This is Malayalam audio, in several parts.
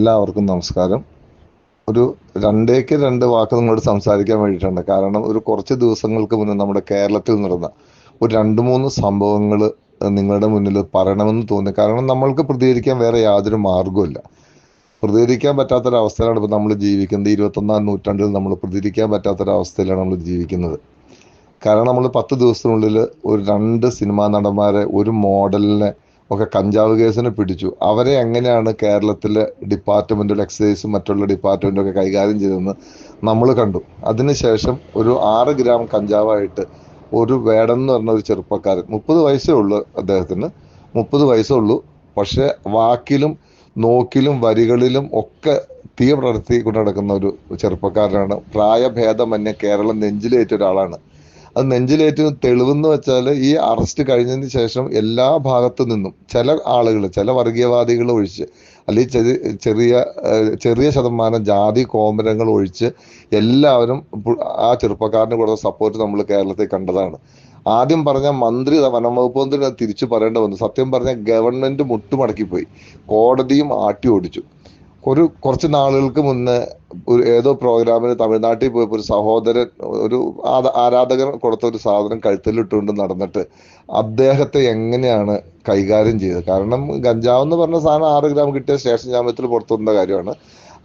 എല്ലാവർക്കും നമസ്കാരം. ഒരു രണ്ടേക്ക് രണ്ട് വാക്ക് നിങ്ങളോട് സംസാരിക്കാൻ വേണ്ടിയിട്ടുണ്ട് കാരണം ഒരു കുറച്ച് ദിവസങ്ങൾക്ക് മുന്നേ നമ്മുടെ കേരളത്തിൽ നടന്ന ഒരു രണ്ട് മൂന്ന് സംഭവങ്ങൾ നിങ്ങളുടെ മുന്നിൽ പറയണമെന്ന് തോന്നി. കാരണം നമ്മൾക്ക് പ്രതികരിക്കാൻ വേറെ യാതൊരു മാർഗമില്ല പ്രതികരിക്കാൻ പറ്റാത്തൊരവസ്ഥയിലാണ് ഇപ്പോൾ നമ്മൾ ജീവിക്കുന്നത്. ഇരുപത്തൊന്നാം നൂറ്റാണ്ടിൽ നമ്മൾ പ്രതികരിക്കാൻ പറ്റാത്തൊരവസ്ഥയിലാണ് നമ്മൾ ജീവിക്കുന്നത്. കാരണം നമ്മൾ പത്ത് ദിവസത്തിനുള്ളിൽ ഒരു രണ്ട് സിനിമാ നടന്മാരെ ഒരു മോഡലിനെ ഒക്കെ കഞ്ചാവ് കേസിന് പിടിച്ചു. അവരെ എങ്ങനെയാണ് കേരളത്തിലെ ഡിപ്പാർട്ട്മെന്റൽ എക്സൈസും മറ്റുള്ള ഡിപ്പാർട്ട്മെന്റും ഒക്കെ കൈകാര്യം ചെയ്തതെന്ന് നമ്മൾ കണ്ടു. അതിനുശേഷം ഒരു ആറ് ഗ്രാം കഞ്ചാവായിട്ട് ഒരു വേടൻ എന്ന് പറഞ്ഞ ഒരു ചെറുപ്പക്കാരൻ മുപ്പത് വയസ്സേ ഉള്ളൂ അദ്ദേഹത്തിന്. മുപ്പത് വയസ്സേ ഉള്ളൂ. പക്ഷെ വാക്കിലും നോക്കിലും വരികളിലും ഒക്കെ തീ പടർത്തി നടക്കുന്ന ഒരു ചെറുപ്പക്കാരനാണ്. പ്രായഭേദമന്യേ കേരളം നെഞ്ചിലേറ്റ ഒരാളാണ്. അത് നെഞ്ചിലേറ്റ് തെളിവെന്ന് വെച്ചാൽ ഈ അറസ്റ്റ് കഴിഞ്ഞതിന് ശേഷം എല്ലാ ഭാഗത്തു നിന്നും ചില ആളുകൾ ചില വർഗീയവാദികൾ ഒഴിച്ച് അല്ലെങ്കിൽ ചെറിയ ചെറിയ ശതമാനം ജാതി കോമരങ്ങൾ ഒഴിച്ച് എല്ലാവരും ആ ചെറുപ്പക്കാരന് കൊടുത്ത സപ്പോർട്ട് നമ്മൾ കേരളത്തിൽ കണ്ടതാണ്. ആദ്യം പറഞ്ഞ മന്ത്രി വനംവകുപ്പ് മന്ത്രി തിരിച്ചു പറയേണ്ട വന്നു. സത്യം പറഞ്ഞ ഗവൺമെന്റ് മുട്ടുമടക്കിപ്പോയി. കോടതിയും ആട്ടി ഓടിച്ചു. ഒരു കുറച്ച് നാളുകൾക്ക് മുന്നേ ഒരു ഏതോ പ്രോഗ്രാമിന് തമിഴ്നാട്ടിൽ പോയപ്പോൾ ഒരു സഹോദരൻ ഒരു ആരാധകർ കൊടുത്ത ഒരു സാധനം കഴുത്തിലിട്ടുകൊണ്ട് നടന്നിട്ട് അദ്ദേഹത്തെ എങ്ങനെയാണ് കൈകാര്യം ചെയ്തത്? കാരണം ഗഞ്ചാവ് എന്ന് പറഞ്ഞ സാധനം ആറ് ഗ്രാം കിട്ടിയ സ്റ്റേഷൻ ജാമ്യത്തിൽ പുറത്തുവന്ന കാര്യമാണ്.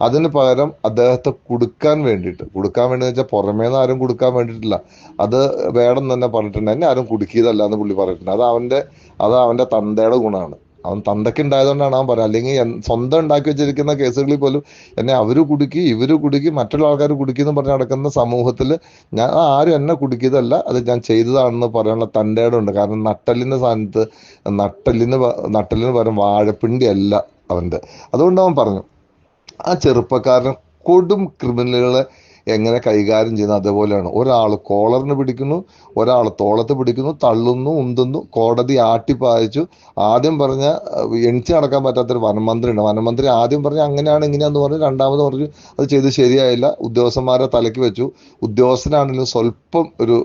അതിന് പകരം അദ്ദേഹത്തെ കൊടുക്കാൻ വേണ്ടിയിട്ട് കൊടുക്കാൻ വേണ്ടി വെച്ചാൽ പുറമേ നിന്ന് ആരും കൊടുക്കാൻ വേണ്ടിയിട്ടില്ല. അത് വേണം തന്നെ പറഞ്ഞിട്ടുണ്ട്. ആരും കുടുക്കിയതല്ല എന്ന് പുള്ളി പറഞ്ഞിട്ടുണ്ട്. അത് അവന്റെ അത് അവന്റെ തന്തയുടെ ഗുണമാണ്. അവൻ തന്തയ്ക്ക് ഉണ്ടായതുകൊണ്ടാണ് അവൻ പറയുന്നത് അല്ലെങ്കിൽ സ്വന്തം ഉണ്ടാക്കി വെച്ചിരിക്കുന്ന കേസുകളിൽ പോലും എന്നെ അവർ കുടുക്കി ഇവർ കുടുക്കി മറ്റുള്ള ആൾക്കാർ കുടുക്കി എന്ന് പറഞ്ഞ് നടക്കുന്ന സമൂഹത്തിൽ ഞാൻ ആരും എന്നെ കുടുക്കിയതല്ല അത് ഞാൻ ചെയ്തതാണെന്ന് പറയാനുള്ള തന്റെ ഉണ്ട് കാരണം നട്ടലിന്റെ സ്ഥാനത്ത് നട്ടലിന് നട്ടലിന് പകരം വാഴപ്പിണ്ടി അല്ല അവന്റെ. അതുകൊണ്ട് അവൻ പറഞ്ഞു ആ ചെറുപ്പക്കാരൻ കൊടും ക്രിമിനലുകളെ എങ്ങനെ കൈകാര്യം ചെയ്യുന്നത് അതേപോലെയാണ്. ഒരാൾ കോളറിന് പിടിക്കുന്നു ഒരാൾ തോളത്ത് പിടിക്കുന്നു തള്ളുന്നു ഉന്തുന്നു കോടതി ആട്ടിപ്പായച്ചു ആദ്യം പറഞ്ഞ എണിച്ച് നടക്കാൻ പറ്റാത്തൊരു വനമന്ത്രിയുണ്ട്. വനമന്ത്രി ആദ്യം പറഞ്ഞ അങ്ങനെയാണ് ഇങ്ങനെയാന്ന് പറഞ്ഞു രണ്ടാമത് പറഞ്ഞു അത് ചെയ്ത് ശരിയായില്ല. ഉദ്യോഗസ്ഥന്മാരെ തലയ്ക്ക് വെച്ചു. ഉദ്യോഗസ്ഥനാണെങ്കിലും സ്വല്പം ഒരു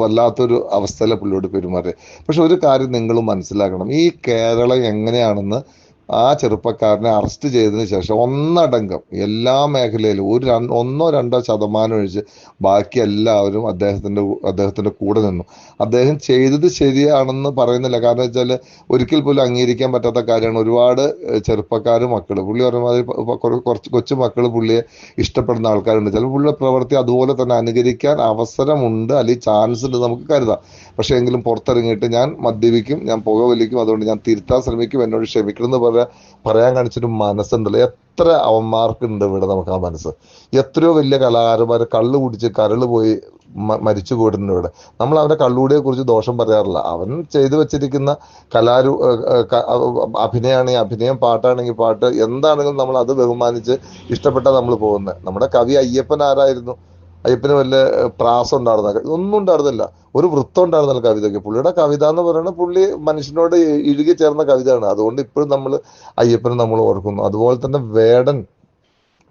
വല്ലാത്തൊരു അവസ്ഥയിലെ പുള്ളിയോട് പെരുമാറി പക്ഷെ ഒരു കാര്യം നിങ്ങൾ മനസ്സിലാക്കണം. ഈ കേരളം എങ്ങനെയാണെന്ന് ആ ചെറുപ്പക്കാരനെ അറസ്റ്റ് ചെയ്തതിന് ശേഷം ഒന്നടങ്കം എല്ലാ മേഖലയിലും ഒരു ഒന്നോ രണ്ടോ ശതമാനം ഒഴിച്ച് ബാക്കി എല്ലാവരും അദ്ദേഹത്തിന്റെ അദ്ദേഹത്തിന്റെ കൂടെ നിന്നു. അദ്ദേഹം ചെയ്തത് ശരിയാണെന്ന് പറയുന്നില്ല. കാരണം വെച്ചാൽ ഒരിക്കൽ പോലും അംഗീകരിക്കാൻ പറ്റാത്ത കാര്യമാണ്. ഒരുപാട് ചെറുപ്പക്കാർ മക്കൾ പുള്ളി പറഞ്ഞ മാതിരി പ- പ- കുറ- കുറച്ച് കൊച്ചു മക്കൾ പുള്ളിയെ ഇഷ്ടപ്പെടുന്ന ആൾക്കാരുണ്ട്. ചിലപ്പോൾ പുള്ളിയുടെ പ്രവൃത്തി അതുപോലെ തന്നെ അനുകരിക്കാൻ അവസരമുണ്ട് അല്ലെങ്കിൽ ചാൻസ് ഉണ്ട് നമുക്ക് കരുതാം. പക്ഷേ എങ്കിലും പുറത്തിറങ്ങിയിട്ട് ഞാൻ മദ്യപിക്കും ഞാൻ പുകവലിക്കും അതുകൊണ്ട് ഞാൻ തിരുത്താൻ ശ്രമിക്കും എന്നോട് ക്ഷമിക്കണം എന്ന് പറയാ പറയാൻ കാണിച്ചൊരു മനസ്സുണ്ടല്ലോ. എത്ര അവന്മാർക്കുണ്ട് ഇവിടെ നമുക്ക് ആ മനസ്സ്. എത്രയോ വലിയ കലാകാരന്മാർ കള്ളു കുടിച്ച് കരൾ പോയി മരിച്ചു പോയിട്ടുണ്ട് ഇവിടെ. നമ്മൾ അവന്റെ കള്ളുകൂടിയെ കുറിച്ച് ദോഷം പറയാറില്ല. അവൻ ചെയ്തു വെച്ചിരിക്കുന്ന കലാരു അഭിനയാണെങ്കിൽ അഭിനയം പാട്ടാണെങ്കിൽ പാട്ട് എന്താണെങ്കിലും നമ്മൾ അത് ബഹുമാനിച്ച് ഇഷ്ടപ്പെട്ടാ നമ്മൾ പോകുന്നത്. നമ്മുടെ കവി അയ്യപ്പൻ ആരായിരുന്നു? അയ്യപ്പന് വല്ല പ്രാസം ഉണ്ടായിരുന്ന? ഒന്നും ഉണ്ടായിരുന്നില്ല. ഒരു വൃത്തം ഉണ്ടായിരുന്നില്ല കവിതയ്ക്ക്. പുള്ളിയുടെ കവിത എന്ന് പറയുന്നത് പുള്ളി മനുഷ്യനോട് ഇഴുകി ചേർന്ന കവിതയാണ്. അതുകൊണ്ട് ഇപ്പോഴും നമ്മൾ അയ്യപ്പനെ നമ്മൾ ഓർക്കുന്നു. അതുപോലെ തന്നെ വേടൻ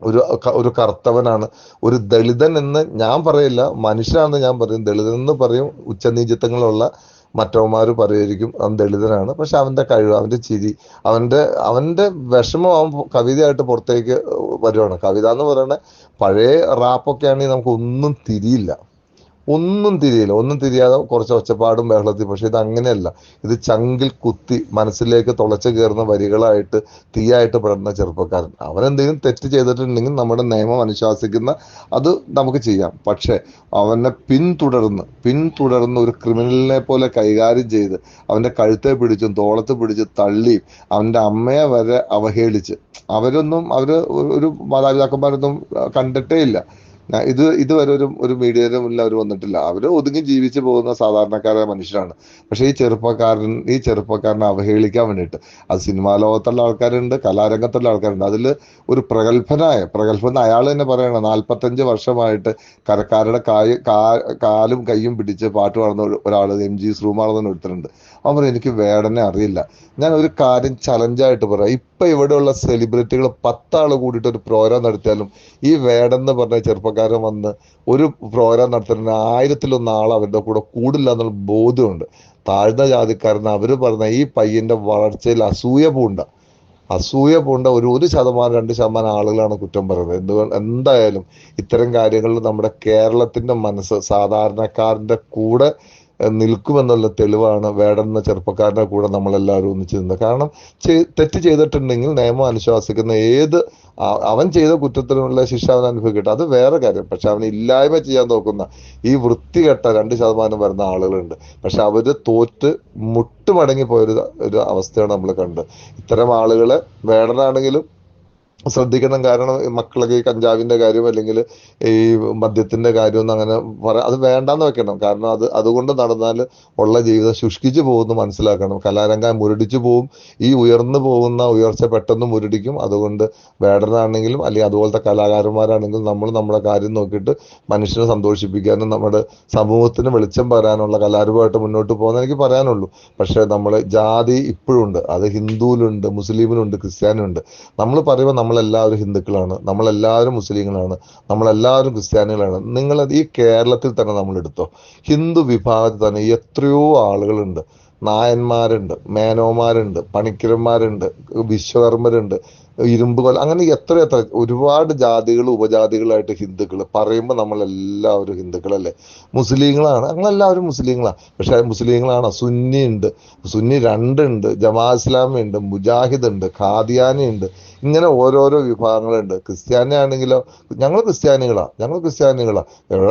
ഒരു ഒരു കർത്തവനാണ്. ഒരു ദളിതൻ എന്ന് ഞാൻ പറയില്ല. മനുഷ്യനാണെന്ന് ഞാൻ പറയും. ദളിതൻ എന്ന് പറയും. ഉച്ചനീചിത്വങ്ങളുള്ള മറ്റവന്മാർ പറയുമായിരിക്കും അവൻ ദളിതനാണ്. പക്ഷെ അവന്റെ കഴിവ് അവന്റെ ചിരി അവന്റെ അവന്റെ വിഷമം അവൻ കവിതയായിട്ട് പുറത്തേക്ക് വരുവാണ്. കവിത എന്ന് പറയുന്നത് പഴയ റാപ്പൊക്കെ ആണെങ്കിൽ നമുക്ക് ഒന്നും തിരിയില്ല. ഒന്നും തിരിയില്ല. ഒന്നും തിരിയാതെ കുറച്ച് ഒച്ചപ്പാടും ബഹളത്തിൽ പക്ഷെ ഇത് അങ്ങനെയല്ല. ഇത് ചങ്കിൽ കുത്തി മനസ്സിലേക്ക് തുളച്ചു കയറുന്ന വരികളായിട്ട് തീയായിട്ട് പെടുന്ന ചെറുപ്പക്കാരൻ. അവനെന്തെങ്കിലും തെറ്റ് ചെയ്തിട്ടുണ്ടെങ്കിൽ നമ്മുടെ നിയമം അനുശാസിക്കുന്ന അത് നമുക്ക് ചെയ്യാം. പക്ഷെ അവനെ പിന്തുടർന്ന് പിന്തുടർന്ന് ഒരു ക്രിമിനലിനെ പോലെ കൈകാര്യം ചെയ്ത് അവന്റെ കഴുത്തെ പിടിച്ചും തോളത്ത് പിടിച്ച് തള്ളിയും അവന്റെ അമ്മയെ വരെ അവഹേളിച്ച്. അവരൊന്നും അവർ ഒരു മാതാപിതാക്കന്മാരൊന്നും കണ്ടിട്ടേ ഇല്ല. ഇത് ഇതുവരെ ഒരു ഒരു മീഡിയയുടെ മുന്നിൽ അവർ വന്നിട്ടില്ല. അവർ ഒതുങ്ങി ജീവിച്ചു പോകുന്ന സാധാരണക്കാരായ മനുഷ്യരാണ്. പക്ഷേ ഈ ചെറുപ്പക്കാരൻ ഈ ചെറുപ്പക്കാരനെ അവഹേളിക്കാൻ വേണ്ടിയിട്ട് അത് സിനിമാ ലോകത്തുള്ള ആൾക്കാരുണ്ട് കലാരംഗത്തുള്ള ആൾക്കാരുണ്ട്. അതിൽ ഒരു പ്രഗത്ഭനായ പ്രഗത്ഭൻ അയാൾ തന്നെ പറയണം നാൽപ്പത്തഞ്ച് വർഷമായിട്ട് കരക്കാരുടെ കായ് കാലും കൈയും പിടിച്ച് പാട്ട് പാടുന്ന ഒരു- ഒരാൾ എം ജി ശ്രീമാളെന്ന് ഒരുത്തരുണ്ട് അവൻ എനിക്ക് വേടനെ അറിയില്ല. ഞാൻ ഒരു കാര്യം ചലഞ്ചായിട്ട് പറയാം. ഇപ്പൊ ഇവിടെയുള്ള സെലിബ്രിറ്റികൾ പത്താൾ കൂടിയിട്ട് ഒരു പ്രോഗ്രാം നടത്തിയാലും ഈ വേടെന്ന് പറഞ്ഞ ചെറുപ്പക്കാരൻ വന്ന് ഒരു പ്രോഗ്രാം നടത്തുന്ന ആയിരത്തിലൊന്ന് ആൾ അവരുടെ കൂടെ കൂടില്ല എന്നുള്ള ബോധ്യമുണ്ട്. താഴ്ന്ന ജാതിക്കാരൻ അവർ പറഞ്ഞ ഈ പയ്യന്റെ വളർച്ചയിൽ അസൂയ പൂണ്ട. അസൂയ പൂണ്ട ഒരു ഒരു ശതമാനം രണ്ട് ശതമാനം ആളുകളാണ് കുറ്റം പറയുന്നത്. എന്തുകൊണ്ട് എന്തായാലും ഇത്തരം കാര്യങ്ങളിൽ നമ്മുടെ കേരളത്തിന്റെ മനസ്സ് സാധാരണക്കാരന്റെ കൂടെ നിൽക്കുമെന്നുള്ള തെളിവാണ് വേടെന്ന ചെറുപ്പക്കാരുടെ കൂടെ നമ്മളെല്ലാവരും ഒന്നിച്ച് നിന്നത്. കാരണം തെറ്റ് ചെയ്തിട്ടുണ്ടെങ്കിൽ നിയമം അനുശാസിക്കുന്ന ഏത് അവൻ ചെയ്ത കുറ്റത്തിനുള്ള ശിക്ഷ അവൻ അനുഭവിക്കട്ടെ. അത് വേറെ കാര്യം. പക്ഷെ അവൻ ഇല്ലായ്മ ചെയ്യാൻ നോക്കുന്ന ഈ വൃത്തികെട്ട രണ്ട് ശതമാനം വരുന്ന ആളുകളുണ്ട്. പക്ഷെ അവർ തോറ്റ് മുട്ടുമടങ്ങി പോയൊരു ഒരു അവസ്ഥയാണ് നമ്മൾ കണ്ടത്. ഇത്തരം ആളുകളെ വേടനാണെങ്കിലും ശ്രദ്ധിക്കണം കാരണം മക്കളൊക്കെ ഈ കഞ്ചാവിന്റെ കാര്യം അല്ലെങ്കിൽ ഈ മദ്യത്തിന്റെ കാര്യം ഒന്നും അങ്ങനെ പറയാം അത് വേണ്ടാന്ന് വെക്കണം. കാരണം അത് അതുകൊണ്ട് നടന്നാൽ ഉള്ള ജീവിതം ശുഷ്കിച്ചു പോകുന്നു മനസ്സിലാക്കണം. കലാരംഗം മുരടിച്ചു പോകും ഈ ഉയർന്നു പോകുന്ന ഉയർച്ച പെട്ടെന്ന് മുരടിക്കും. അതുകൊണ്ട് വേടനാണെങ്കിലും അല്ലെങ്കിൽ അതുപോലത്തെ കലാകാരന്മാരാണെങ്കിലും നമ്മൾ നമ്മുടെ കാര്യം നോക്കിയിട്ട് മനുഷ്യനെ സന്തോഷിപ്പിക്കാനും നമ്മുടെ സമൂഹത്തിന് വെളിച്ചം വരാനുള്ള കലാരൂപമായിട്ട് മുന്നോട്ട് പോകുന്ന എനിക്ക് പറയാനുള്ളൂ. പക്ഷേ നമ്മൾ ജാതി ഇപ്പോഴും ഉണ്ട് അത് ഹിന്ദുവിലുണ്ട് മുസ്ലിമിലുണ്ട് ക്രിസ്ത്യാനിലുണ്ട്. നമ്മൾ പറയുമ്പോൾ നമ്മളെല്ലാവരും ഹിന്ദുക്കളാണ് നമ്മളെല്ലാവരും മുസ്ലിങ്ങളാണ് നമ്മളെല്ലാവരും ക്രിസ്ത്യാനികളാണ്. നിങ്ങൾ ഈ കേരളത്തിൽ തന്നെ നമ്മൾ എടുത്തോ. ഹിന്ദു വിഭാഗത്തിൽ തന്നെ എത്രയോ ആളുകളുണ്ട്. നായന്മാരുണ്ട് മേനോമാരുണ്ട് പണിക്കരന്മാരുണ്ട് വിശ്വകർമ്മരുണ്ട് ഇരുമ്പ് കൊല അങ്ങനെ എത്ര എത്ര ഒരുപാട് ജാതികൾ ഉപജാതികളായിട്ട് ഹിന്ദുക്കൾ പറയുമ്പോൾ നമ്മളെല്ലാവരും ഹിന്ദുക്കളല്ലേ? മുസ്ലിങ്ങളാണ്. ഞങ്ങളെല്ലാവരും മുസ്ലിങ്ങളാണ്. പക്ഷേ മുസ്ലിങ്ങളാണ്. സുന്നി ഉണ്ട്. സുന്നി രണ്ടുണ്ട്. ജമാ ഇസ്ലാമി ഉണ്ട്. മുജാഹിദ് ഉണ്ട്. ഖാദിയാനി ഉണ്ട്. ഇങ്ങനെ ഓരോരോ വിഭാഗങ്ങളുണ്ട്. ക്രിസ്ത്യാനി ആണെങ്കിലോ ഞങ്ങൾ ക്രിസ്ത്യാനികളാണ് ഞങ്ങൾ ക്രിസ്ത്യാനികളാണ്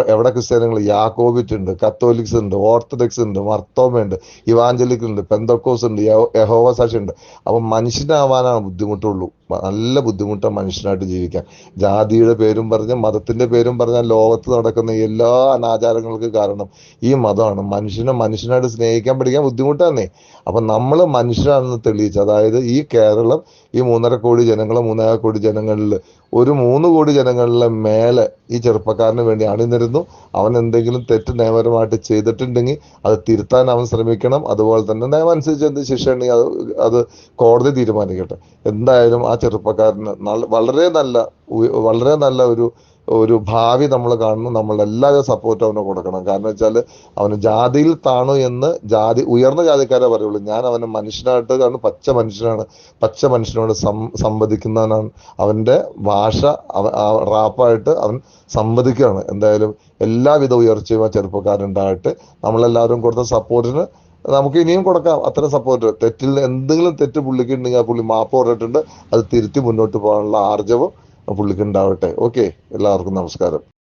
എവിടെ ക്രിസ്ത്യാനികൾ? യാക്കോബിറ്റ് ഉണ്ട്. കത്തോലിക്സ് ഉണ്ട്. ഓർത്തഡോക്സ് ഉണ്ട്. മർത്തോമ ഉണ്ട്. ഇവാഞ്ചലിക് ഉണ്ട്. പെന്തക്കോസ് ഉണ്ട്. യഹോ- യഹോവ സാക്ഷി ഉണ്ട് അപ്പൊ മനുഷ്യനാവാനാണ് ബുദ്ധിമുട്ടുള്ളൂ. നല്ല ബുദ്ധിമുട്ടാണ് മനുഷ്യനായിട്ട് ജീവിക്കാൻ. ജാതിയുടെ പേരും പറഞ്ഞ് മതത്തിന്റെ പേരും പറഞ്ഞ ലോകത്ത് നടക്കുന്ന എല്ലാ അനാചാരങ്ങൾക്ക് കാരണം ഈ മതമാണ്. മനുഷ്യനെ മനുഷ്യനായിട്ട് സ്നേഹിക്കാൻ പഠിക്കാൻ ബുദ്ധിമുട്ടാന്നേ. അപ്പൊ നമ്മൾ മനുഷ്യരാണെന്ന് തെളിയിച്ചു അതായത് ഈ കേരളം ഈ മൂന്നര കോടി ജനങ്ങൾ മൂന്നര കോടി ജനങ്ങളിൽ ഒരു മൂന്ന് കോടി ജനങ്ങളിലെ മേലെ ഈ ചെറുപ്പക്കാരന് വേണ്ടി അണിനിരുന്നു. അവൻ എന്തെങ്കിലും തെറ്റ് നിയമപരമായിട്ട് ചെയ്തിട്ടുണ്ടെങ്കിൽ അത് തിരുത്താൻ അവൻ ശ്രമിക്കണം. അതുപോലെ തന്നെ നിയമം അനുസരിച്ച് എന്ത് ശിക്ഷ ഉണ്ടെങ്കിൽ അത് അത് കോടതി തീരുമാനിക്കട്ടെ. എന്തായാലും ആ ചെറുപ്പക്കാരന് വളരെ നല്ല വളരെ നല്ല ഒരു ഒരു ഭാവി നമ്മൾ കാണുന്നു. നമ്മൾ എല്ലാവരും സപ്പോർട്ട് അവന് കൊടുക്കണം. കാരണം വെച്ചാൽ അവന് ജാതിയിൽ താണു എന്ന് ജാതി ഉയർന്ന ജാതിക്കാരെ പറയുള്ളൂ. ഞാൻ അവന് മനുഷ്യനായിട്ട് കാരണം പച്ച മനുഷ്യനാണ്. പച്ച മനുഷ്യനോട് സം സംവദിക്കുന്നവനാണ്. അവന്റെ ഭാഷ അവ- റാപ്പായിട്ട് അവൻ സംവദിക്കുകയാണ്. എന്തായാലും എല്ലാവിധ ഉയർച്ചയും ആ ചെറുപ്പക്കാരുണ്ടായിട്ട് നമ്മളെല്ലാവരും കൊടുത്ത സപ്പോർട്ടിന് നമുക്ക് ഇനിയും കൊടുക്കാം. അത്ര സപ്പോർട്ട് തെറ്റിൽ എന്തെങ്കിലും തെറ്റ് പുള്ളിക്ക് ഉണ്ടെങ്കിൽ ആ പുള്ളി മാപ്പ് പറഞ്ഞിട്ടുണ്ട്. അത് തിരുത്തി മുന്നോട്ട് പോകാനുള്ള ആർജവം പുള്ളിക്ക് ഉണ്ടാവട്ടെ. ഓക്കെ എല്ലാവർക്കും നമസ്കാരം.